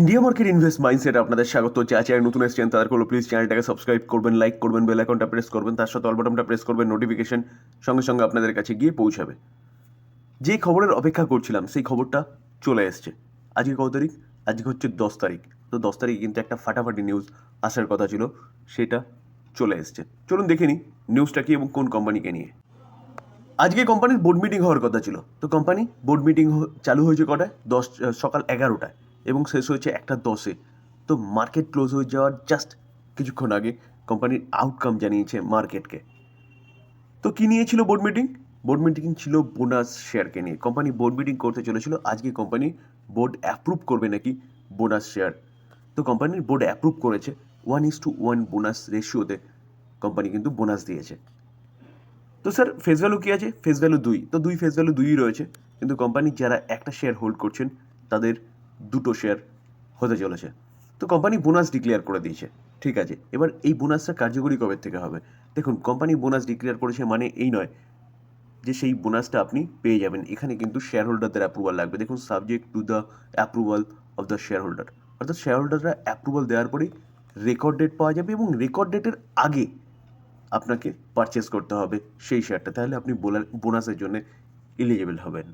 India market invest mindset আপনাদের স্বাগত। যা চ্যানেল নতুন এসেছেন তাদের করল প্লিজ চ্যানেলটাকে সাবস্ক্রাইব করবেন লাইক করবেন বেল আইকনটা প্রেস করবেন, তার সাথে অল বাটনটা প্রেস করবেন নোটিফিকেশন সঙ্গে সঙ্গে আপনাদের কাছে গিয়ে পৌঁছাবে। যে খবরের অপেক্ষা করছিলাম, সেই খবরটা চলে এসছে। আজকে কত তারিখ? আজকে হচ্ছে দশ তারিখ। তো দশ তারিখ কিন্তু একটা ফাটাফাটি নিউজ আসার কথা ছিল, সেটা চলে এসছে। চলুন দেখে নিই নিউজটা কি এবং কোন কোম্পানিকে নিয়ে। আজকে কোম্পানির বোর্ড মিটিং হওয়ার কথা ছিল। তো কোম্পানি বোর্ড মিটিং চালু হয়েছে কটায়? দশ সকাল এগারোটায়। এবং শেষ হয়েছে একটা দশে। তো মার্কেট ক্লোজ হয়ে যাওয়ার জাস্ট কিছুক্ষণ আগে কোম্পানির আউটকাম জানিয়েছে মার্কেটকে তো কী নিয়েছিল বোর্ড মিটিং বোর্ড মিটিং ছিল বোনাস শেয়ারকে নিয়ে। কোম্পানি বোর্ড মিটিং করতে চলেছিল। আজকে কোম্পানি বোর্ড অ্যাপ্রুভ করবে নাকি বোনাস শেয়ার তো কোম্পানির বোর্ড অ্যাপ্রুভ করেছে। One is two one bonus রেশিওতে company কিন্তু বোনাস দিয়েছে। তো স্যার ফেস ভ্যালু কী আছে? ফেস ভ্যালু দুই। তো দুই ফেস ভ্যালু দুইই রয়েছে। কিন্তু কোম্পানির যারা একটা শেয়ার হোল্ড করছেন, তাদের দুটো শেয়ার হতে চলেছে। তো কোম্পানি বোনাস ডিক্লেয়ার করে দিয়েছে। ঠিক আছে, এবার এই বোনাসটা কার্যকরী কবে থেকে হবে? দেখুন কোম্পানি বোনাস ডিক্লেয়ার করেছে মানে এই নয় যে সেই বোনাসটা আপনি পেয়ে যাবেন। এখানে কিন্তু শেয়ার হোল্ডারদের অ্যাপ্রুভাল লাগবে। দেখুন subject to the approval of the share holder অর্থাৎ শেয়ার হোল্ডাররা অ্যাপ্রুভাল দেওয়ার পরেই রেকর্ড ডেট পাওয়া যাবে এবং রেকর্ড ডেটের আগে আপনাকে পারচেস করতে হবে সেই শেয়ারটা তাহলে আপনি বোনাসের জন্য এলিজিবল হবেন।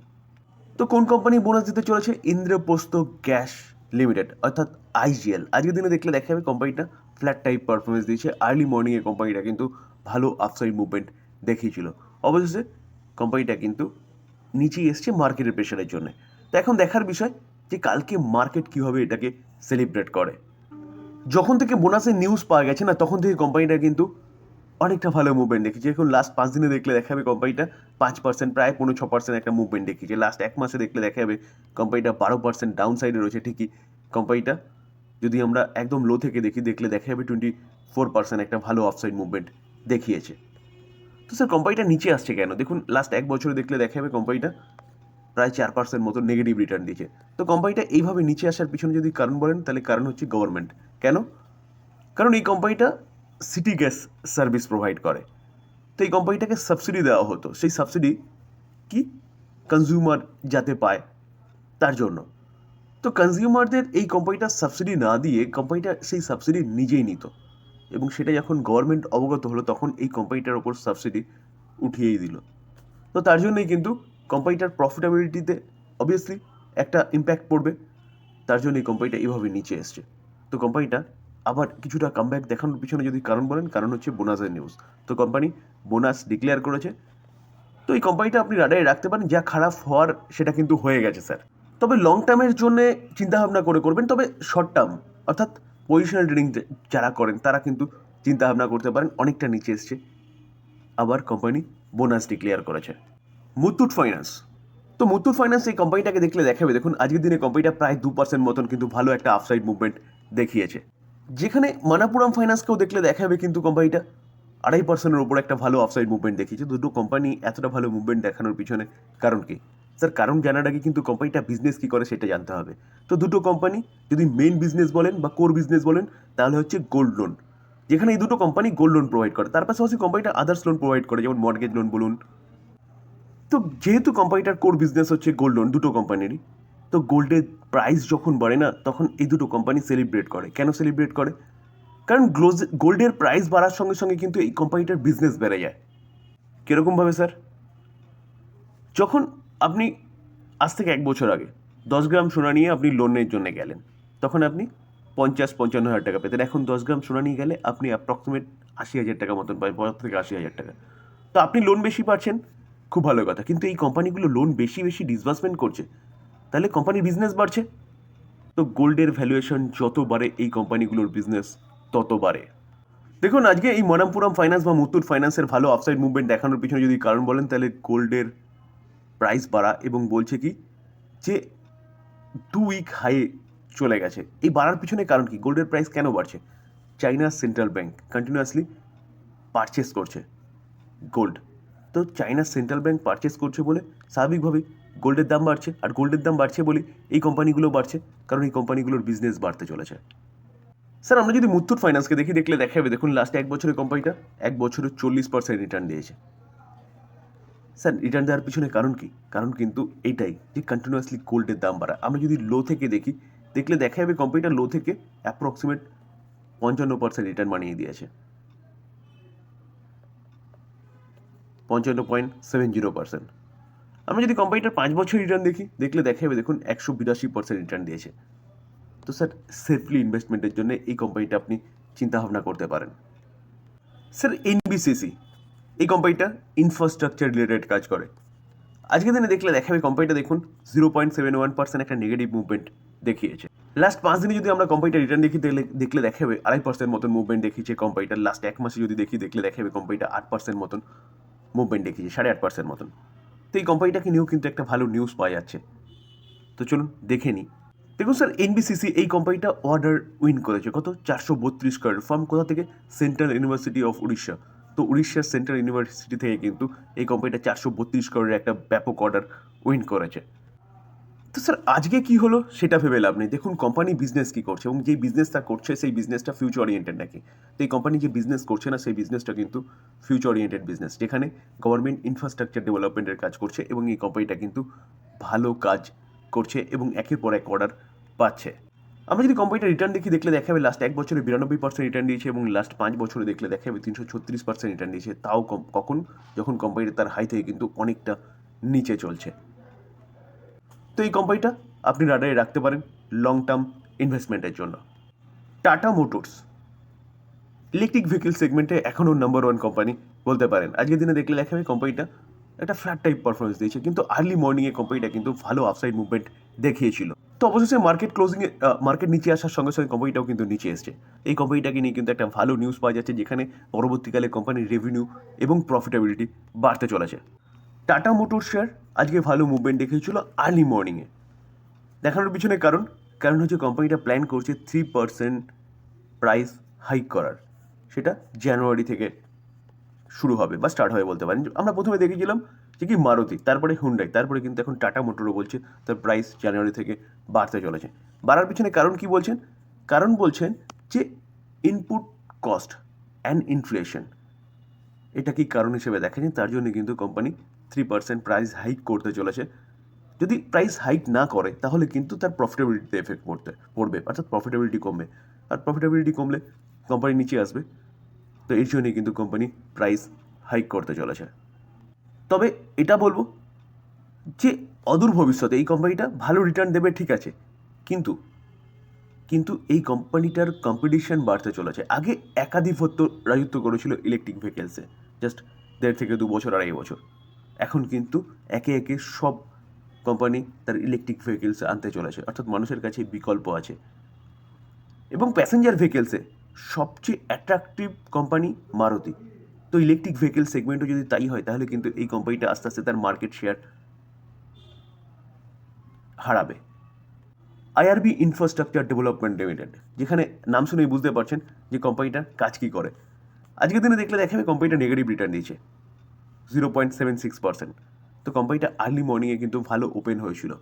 তো কোন কোম্পানি বোনাস দিতে চলেছে? ইন্দ্রপ্রস্থ গ্যাস লিমিটেড, অর্থাৎ আইজিএল আজকের দিনে দেখলে দেখা যাবে কোম্পানিটা ফ্ল্যাট টাইপ পারফরমেন্স দিয়েছে। আর্লি মর্নিংয়ে কোম্পানিটা কিন্তু ভালো আপসাইড মুভমেন্ট দেখিয়েছিল। অবশেষে কোম্পানিটা কিন্তু নিচেই এসছে মার্কেটের প্রেশারের জন্য। তো এখন দেখার বিষয় যে কালকে মার্কেট কীভাবে এটাকে সেলিব্রেট করে। যখন থেকে বোনাসের নিউজ পাওয়া গেছে না, তখন থেকে কোম্পানিটা কিন্তু অনেকটা ভালো মুভমেন্ট দেখিয়েছে এখন লাস্ট পাঁচ দিনে দেখলে দেখা যাবে কোম্পানিটা পাঁচ পার্সেন্ট প্রায় পনেরো ছ পার্সেন্ট একটা মুভমেন্ট দেখিয়েছে লাস্ট এক মাসে দেখলে দেখা যাবে কোম্পানিটা বারো পার্সেন্ট ডাউন সাইডে রয়েছে ঠিকই। কোম্পানিটা যদি আমরা একদম লো থেকে দেখি, দেখলে দেখা যাবে টোয়েন্টি ফোর পার্সেন্ট একটা ভালো অফসাইড মুভমেন্ট দেখিয়েছে। তো স্যার কোম্পানিটা নিচে আসছে কেন? দেখুন লাস্ট এক বছরে দেখলে দেখা যাবে কোম্পানিটা প্রায় চার পার্সেন্ট মতো নেগেটিভ রিটার্ন দিয়েছে। তো কোম্পানিটা এইভাবে নিচে আসার পিছনে যদি কারণ বলেন, তাহলে কারণ হচ্ছে গভর্নমেন্ট কেন? কারণ এই কোম্পানিটা সিটি গ্যাস সার্ভিস প্রোভাইড করে। তো এই কোম্পানিটাকে সাবসিডি দেওয়া হতো। সেই সাবসিডি কি? কনজিউমার যাতে পায় তার জন্য। তো কনজিউমারদের এই কোম্পানিটা সাবসিডি না দিয়ে কোম্পানিটা সেই সাবসিডি নিজেই নিত। এবং সেটা যখন গভর্নমেন্ট অবগত হলো, তখন এই কোম্পানিটার ওপর সাবসিডি উঠিয়েই দিল। তো তার জন্যই কিন্তু কোম্পানিটার প্রফিটেবিলিটিতে অবভিয়াসলি একটা ইম্প্যাক্ট পড়বে। তার জন্য এই কোম্পানিটা এইভাবে নিচে এসছে। তো কোম্পানিটা আবার কিছুটা কামব্যাক দেখানোর পিছনে যদি কারণ বলেন, কারণ হচ্ছে বোনাসের নিউজ তো কোম্পানি বোনাস ডিক্লেয়ার করেছে। তো এই কোম্পানিটা আপনি রাডারে রাখতে পারেন, যা খারাপ হওয়ার সেটা কিন্তু হয়ে গেছে স্যার তবে লং টার্মের জন্য চিন্তাভাবনা করে করবেন, তবে শর্ট টার্ম অর্থাৎ পজিশনাল ট্রেডিং যারা করেন, তারা কিন্তু চিন্তাভাবনা করতে পারেন, অনেকটা নিচে এসছে। আবার কোম্পানি বোনাস ডিক্লেয়ার করেছে। মুথুট ফাইন্যান্স তো মুথুট ফাইন্যান্স এই কোম্পানিটাকে দেখলে দেখাবে, দেখুন, আজকের দিনে কোম্পানিটা প্রায় দু পার্সেন্ট মতন কিন্তু ভালো একটা আপসাইড মুভমেন্ট দেখিয়েছে। যেখানে মানাপুরাম ফাইন্যান্সকেও দেখলে দেখাবে কিন্তু কোম্পানিটা আড়াই পার্সেন্টের ওপর একটা ভালো আপসাইড মুভমেন্ট দেখিয়েছে। দুটো কোম্পানি এতটা ভালো মুভমেন্ট দেখানোর পিছনে কারণ কি? স্যার, কারণ জানার আগে কিন্তু কোম্পানিটা বিজনেস কী করে সেটা জানতে হবে। তো দুটো কোম্পানি যদি মেন বিজনেস বলেন বা কোর বিজনেস বলেন, তাহলে হচ্ছে গোল্ড লোন যেখানে এই দুটো কোম্পানি গোল্ড লোন প্রোভাইড করে। তার পাশাপাশি কোম্পানিটা আদার্স লোন প্রোভাইড করে, যেমন মর্গেজ লোন বলুন। তো যেহেতু কোম্পানিটার কোর বিজনেস হচ্ছে গোল্ড লোন দুটো কোম্পানিরই। তো গোল্ডের প্রাইস যখন বাড়ে না, তখন এই দুটো কোম্পানি সেলিব্রেট করে। কেন সেলিব্রেট করে? কারণ গ্লোজ গোল্ডের প্রাইস বাড়ার সঙ্গে সঙ্গে কিন্তু এই কোম্পানিটার বিজনেস বেড়ে যায়। কীরকমভাবে স্যার যখন আপনি, আজ থেকে এক বছর আগে, দশ গ্রাম সোনা নিয়ে আপনি লোনের জন্য গেলেন, তখন আপনি পঞ্চাশ, পঞ্চান্ন হাজার টাকা পেতেন। এখন দশ গ্রাম সোনা নিয়ে গেলে আপনি অ্যাপ্রক্সিমেট আশি হাজার টাকা মতন পাবেন পঁচাত্তর থেকে আশি হাজার টাকা। তো আপনি লোন বেশি পাচ্ছেন, খুব ভালো কথা। কিন্তু এই কোম্পানিগুলো লোন বেশি বেশি ডিসবার্সমেন্ট করছে তাহলে কোম্পানির বিজনেস বাড়ছে। তো গোল্ডের ভ্যালুয়েশন যত বাড়ে, এই কোম্পানিগুলোর বিজনেস তত বাড়ে। দেখুন, আজকে এই মনামপুরম ফাইন্যান্স বা মুত্তুর ফাইন্যান্সের ভালো আপসাইড মুভমেন্ট দেখানোর পিছনে যদি কারণ বলেন, তাহলে গোল্ডের প্রাইস বাড়া এবং বলছে কি যে টু উইক হাই চলে গেছে। এই বাড়ার পিছনে কারণ কি? গোল্ডের প্রাইস কেন বাড়ছে? চাইনার সেন্ট্রাল ব্যাংক কন্টিনিউয়াসলি পারচেস করছে গোল্ড তো চাইনার সেন্ট্রাল ব্যাংক পারচেস করছে বলে স্বাভাবিকভাবেই গোল্ডের দাম বাড়ছে, আর গোল্ডের দাম বাড়ছে বলে এই কোম্পানিগুলো বাড়ছে, কারণ এই কোম্পানিগুলোর বিজনেস বাড়তে চলেছে। স্যার আমরা যদি মুথুট ফাইন্যান্সকে দেখি, দেখলে দেখা যাবে দেখুন লাস্ট এক বছরের কোম্পানিটা এক বছরে চল্লিশ পার্সেন্ট রিটার্ন দিয়েছে। স্যার রিটার্ন দেওয়ার পিছনে কারণ কি? কারণ কিন্তু এটাই যে কন্টিনিউয়াসলি গোল্ডের দাম বাড়া। আমরা যদি লো থেকে দেখি, দেখলে দেখা যাবে কোম্পানিটা লো থেকে অ্যাপ্রক্সিমেট পঞ্চান্ন পার্সেন্ট রিটার্ন বানিয়ে দিয়েছে। পঞ্চান্ন পয়েন্ট সেভেন জিরো পার্সেন্ট আমরা যদি কোম্পানিটার পাঁচ বছর রিটার্ন দেখি, দেখলে দেখা যাবে দেখুন একশো বিরাশি পার্সেন্ট রিটার্ন দিয়েছে। তো স্যার সেফলি ইনভেস্টমেন্টের জন্য এই কোম্পানিটা আপনি চিন্তাভাবনা করতে পারেন। স্যার এনবিসিসি এই কোম্পানিটা ইনফ্রাস্ট্রাকচার রিলেটেড কাজ করে। আজকের দিনে দেখলে দেখাবে কোম্পানিটা দেখুন zero point seven one percent একটা নেগেটিভ মুভমেন্ট দেখিয়েছে। লাস্ট পাঁচ দিনে যদি আমরা কোম্পানিটা রিটার্ন দেখি, দেখলে দেখলে দেখাবে আড়াই পার্সেন্ট মতন মুভমেন্ট দেখিয়েছে কোম্পানিটার লাস্ট এক মাসে যদি দেখি, দেখলে দেখাবে কোম্পানিটা আট পার্সেন্ট মতন মুভমেন্ট দেখিয়েছে, সাড়ে আট পার্সেন্ট মতন। তো এই কোম্পানিটাকে নিয়েও কিন্তু একটা ভালো নিউজ পাওয়া যাচ্ছে। তো চলুন দেখে নিই। দেখুন স্যার এনবিসিসি এই কোম্পানিটা অর্ডার উইন করেছে। কত? চারশো বত্রিশ কার্ড ফার্ম কোথা থেকে? সেন্ট্রাল ইউনিভার্সিটি অফ উড়িষ্যা তো উড়িষ্যার সেন্ট্রাল ইউনিভার্সিটি থেকে কিন্তু এই কোম্পানিটা চারশো বত্রিশ কার্ডের একটা ব্যাপক অর্ডার উইন করেছে। তো স্যার, আজকে কি হলো সেটা ভেবে লাভ নেই। দেখুন কোম্পানি বিজনেস কি করছে এবং যেই বিজনেসটা করছে সেই বিজনেসটা ফিউচার ওরিয়েন্টেড নাকি? তো এই কোম্পানি যে বিজনেস করছে না, সেই বিজনেসটা কিন্তু ফিউচার ওরিয়েন্টেড বিজনেস যেখানে গভর্নমেন্ট ইনফ্রাস্ট্রাকচার ডেভেলপমেন্টের কাজ করছে এবং এই কোম্পানিটা কিন্তু ভালো কাজ করছে এবং একের পর এক অর্ডার পাচ্ছে। আমরা যদি কোম্পানিটা রিটার্ন দেখি, দেখলে দেখা যাবে লাস্ট এক বছরে বিরানব্বই পার্সেন্ট রিটার্ন দিয়েছে এবং লাস্ট পাঁচ বছরে দেখলে দেখা যাবে তিনশো ছত্রিশ পার্সেন্ট রিটার্ন দিয়েছে। তাও কম, কখন? যখন কোম্পানিটা তার হাই থেকে কিন্তু অনেকটা নিচে চলছে। তো এই কোম্পানিটা আপনি রাডারে রাখতে পারেন লং টার্ম ইনভেস্টমেন্টের জন্য। টাটা মোটরস ইলেকট্রিক ভেহিকেল সেগমেন্টে এখনও নাম্বার ওয়ান কোম্পানি বলতে পারেন। আজকের দিনে দেখলে দেখা কোম্পানিটা একটা ফ্ল্যাট টাইপ পারফরমেন্স দিয়েছে, কিন্তু আর্লি মর্নিংয়ে কোম্পানিটা কিন্তু ভালো আপসাইড মুভমেন্ট দেখিয়েছিল। তো অবশেষে মার্কেট ক্লোজিংয়ে মার্কেট নিচে আসার সঙ্গে সঙ্গে কোম্পানিটাও কিন্তু নিচে এসছে। এই কোম্পানিটাকে নিয়ে কিন্তু একটা ভালো নিউজ পাওয়া যাচ্ছে, যেখানে পরবর্তীকালে কোম্পানির রেভিনিউ এবং প্রফিটেবিলিটি বাড়তে চলেছে। টাটা মোটর শেয়ার আজকে ভালো মুভমেন্ট দেখিয়েছিল আর্লি মর্নিংয়ে দেখানোর পিছনে কারণ কারণ হচ্ছে কোম্পানিটা প্ল্যান করছে থ্রি পার্সেন্ট প্রাইস হাইক করার। সেটা জানুয়ারি থেকে শুরু হবে বা স্টার্ট হবে বলতে পারেন। আমরা প্রথমে দেখেছিলাম যে কি মারুতি, তারপরে হুন্ডাই তারপরে কিন্তু এখন টাটা মোটরও বলছে তার প্রাইস জানুয়ারি থেকে বাড়তে চলেছে। বাড়ার পিছনে কারণ কি বলছেন? কারণ বলছেন যে ইনপুট কস্ট অ্যান্ড ইনফ্লেশন এটা কি কারণ হিসেবে দেখেনি? তার জন্য কিন্তু company three percent price hike করতে চলেছে। যদি প্রাইস হাইক না করে, তাহলে কিন্তু তার প্রফিটেবিলিটিতে এফেক্ট পড়তে, পড়বে, অর্থাৎ প্রফিটেবিলিটি কমবে। আর প্রফিটেবিলিটি কমলে কোম্পানি নিচে আসবে। তো এর জন্যই কিন্তু কোম্পানি প্রাইস হাইক করতে চলেছে। তবে এটা বলব যে, অদূর ভবিষ্যতে এই কোম্পানিটা ভালো রিটার্ন দেবে, ঠিক আছে। কিন্তু কিন্তু এই কোম্পানিটার কম্পিটিশন বাড়তে চলেছে। আগে একাধিপত্য রাজত্ব করেছিল ইলেকট্রিক ভেহিকেলসে জাস্ট দেড় থেকে দু বছর, আড়াই বছর। এখন কিন্তু একে একে সব কোম্পানি তার ইলেকট্রিক ভেহিকেলস আনতে চলেছে, অর্থাৎ মানুষের কাছে বিকল্প আছে। এবং প্যাসেঞ্জার ভেহিকেলসে সবচেয়ে অ্যাট্রাকটিভ কোম্পানি মারুতি। তো ইলেকট্রিক ভেহিকেল সেগমেন্টও যদি তাই হয়, তাহলে কিন্তু এই কোম্পানিটা আস্তে আস্তে তার মার্কেট শেয়ার হারাবে। আইআরবি ইনফ্রাস্ট্রাকচার ডেভেলপমেন্ট লিমিটেড যেখানে নাম শুনেই বুঝতে পারছেন যে কোম্পানিটার কাজ কী করে। আজকের দিনে দেখলে দেখাবে কোম্পানিটা নেগেটিভ রিটার্ন দিয়েছে। Zero point seven six percent তো কোম্পানিটা আর্লি মর্নিংয়ে কিন্তু ভালো ওপেন হয়েছিল।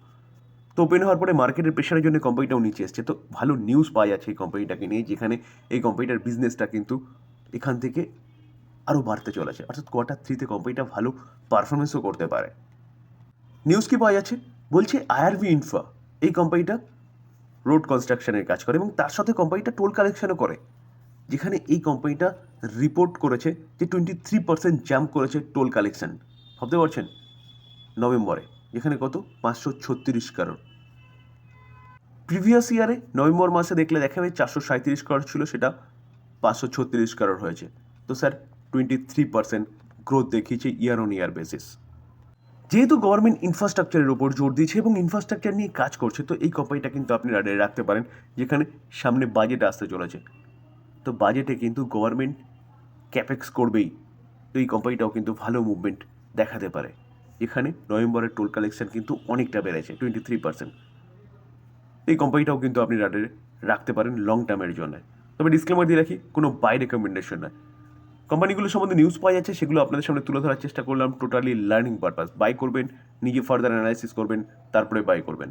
তো ওপেন হওয়ার পরে মার্কেটের প্রেশারের জন্য কোম্পানিটাও নিচে এসছে। তো ভালো নিউজ পাওয়া যাচ্ছে এই কোম্পানিটাকে নিয়ে, যেখানে এই কোম্পানিটার বিজনেসটা কিন্তু এখান থেকে আরও বাড়তে চলেছে। অর্থাৎ কোয়ার্টার থ্রিতে কোম্পানিটা ভালো পারফরমেন্সও করতে পারে। নিউজ কি পাওয়া যাচ্ছে? বলছে আইআরভি ইনফ্রা এই কোম্পানিটা রোড কনস্ট্রাকশনের কাজ করে এবং তার সাথে কোম্পানিটা টোল কালেকশনও করে। যেখানে এই কোম্পানিটা রিপোর্ট করেছে যে টোয়েন্টি থ্রি পার্সেন্ট জাম্প করেছে টোল কালেকশন ভাবতে পারছেন? নভেম্বরে। যেখানে কত? পাঁচশো ছত্রিশ কারোর প্রিভিয়াস ইয়ারে নভেম্বর মাসে দেখলে দেখা যাবে চারশো সাঁত্রিশ কারোর ছিল, সেটা পাঁচশো ছত্রিশ কারোর হয়েছে। তো sir twenty three percent growth দেখিয়েছে ইয়ার অন ইয়ার বেসিস যেহেতু গভর্নমেন্ট ইনফ্রাস্ট্রাকচারের ওপর জোর দিয়েছে এবং ইনফ্রাস্ট্রাকচার নিয়ে কাজ করছে, তো এই কোম্পানিটা কিন্তু আপনি রাডারে রাখতে পারেন, যেখানে সামনে বাজেট আসতে চলেছে। তো বাজেটে কিন্তু গভর্নমেন্ট ক্যাপেক্স করবেই। তো এই কোম্পানিটাও কিন্তু ভালো মুভমেন্ট দেখাতে পারে। এখানে নভেম্বরের টোল কালেকশন কিন্তু অনেকটা বেড়েছে টোয়েন্টি থ্রি পার্সেন্ট এই কোম্পানিটাও কিন্তু আপনি রাডারে রাখতে পারেন লং টার্মের জন্য। তবে ডিসক্লেমার দিয়ে রাখি, কোনো বাই রেকমেন্ডেশন নয়। কোম্পানিগুলো সম্বন্ধে নিউজ পাওয়া যাচ্ছে, সেগুলো আপনাদের সামনে তুলে ধরার চেষ্টা করলাম টোটালি লার্নিং পারপাস বাই করবেন, নিজে ফার্দার অ্যানালাইসিস করবেন, তারপরে বাই করবেন।